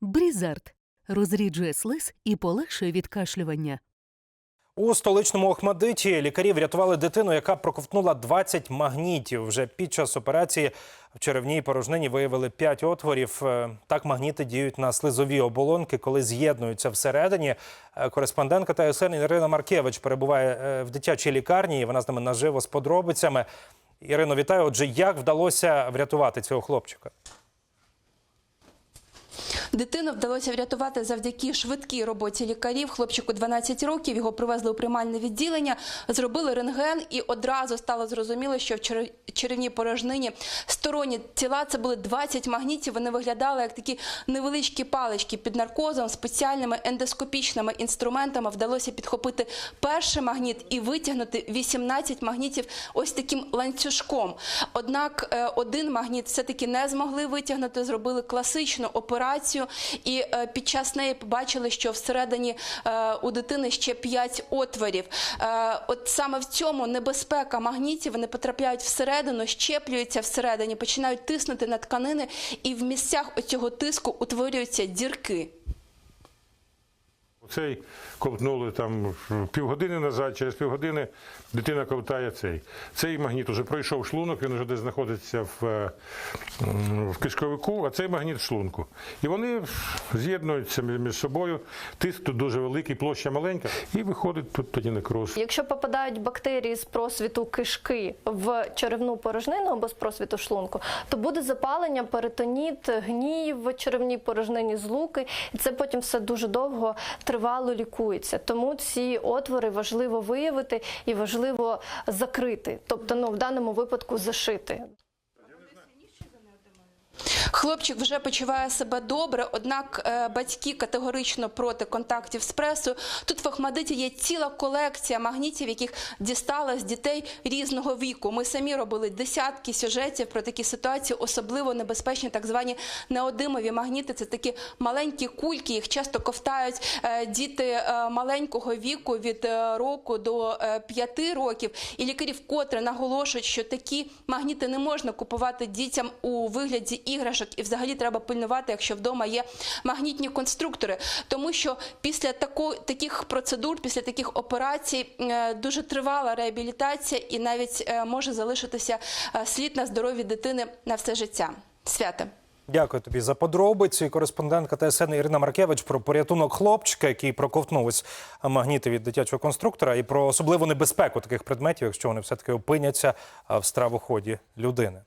Брізард розріджує слиз і полегшує відкашлювання. У столичному Охмадиті лікарі врятували дитину, яка проковтнула 20 магнітів. Вже під час операції в черевній порожнині виявили 5 отворів. Е, Так магніти діють на слизові оболонки, коли з'єднуються всередині. Е, Кореспондентка ТСН Ірина Маркевич перебуває е, в дитячій лікарні. і Вона з нами наживо з подробицями. Ірино, вітаю. Отже, як вдалося врятувати цього хлопчика? Дитину вдалося врятувати завдяки швидкій роботі лікарів. Хлопчику 12 років. Його привезли у приймальне відділення, зробили рентген, і одразу стало зрозуміло, що в чер- черевній порожнині сторонні тіла це були 20 магнітів. Вони виглядали як такі невеличкі палички під наркозом, спеціальними ендоскопічними інструментами. Вдалося підхопити перший магніт і витягнути 18 магнітів ось таким ланцюжком. Однак е, один магніт все-таки не змогли витягнути, зробили класичну операцію, і е, під час неї побачили, що всередині е, у дитини ще 5 отворів. Е, От саме в цьому небезпека магнітів. Вони потрапляють всередину, щеплюються всередині, починають тиснути на тканини, і в місцях оцього тиску утворюються дірки. Цей ковтнули там півгодини назад, через півгодини дитина ковтає цей. Цей магніт вже пройшов шлунок, він вже десь знаходиться в, е, в кишковику, а цей магніт в шлунку. І вони з'єднуються між собою. Тиск тут дуже великий, площа маленька, і виходить тут тоді некроз. Якщо попадають бактерії з просвіту кишки в черевну порожнину або з просвіту шлунку, то буде запалення, перитоніт, гній в черевній порожнині, злуки, і це потім все дуже довго тривало лікується. Тому ці отвори важливо виявити і важливо закрити, тобто ну в даному випадку зашити. Хлопчик вже почуває себе добре, однак е, батьки категорично проти контактів з пресою. Тут в Ахмадиті є ціла колекція магнітів, яких дістали з дітей різного віку. Ми самі робили десятки сюжетів про такі ситуації, особливо небезпечні так звані неодимові магніти. Це такі маленькі кульки, їх часто ковтають е, діти е, маленького віку від року до п'яти років. І лікарі вкотре наголошують, що такі магніти не можна купувати дітям у вигляді іграшок, і взагалі треба пильнувати, якщо вдома є магнітні конструктори, тому що після тако, таких процедур, після таких операцій е, дуже тривала реабілітація і навіть е, може залишитися е, слід на здоров'ї дитини на все життя. Святе. Дякую тобі за подробиці. Кореспондентка ТСН Ірина Маркевич про порятунок хлопчика, який проковтнув ось магніти від дитячого конструктора, і про особливу небезпеку таких предметів, якщо вони все таки опиняться в стравоході людини.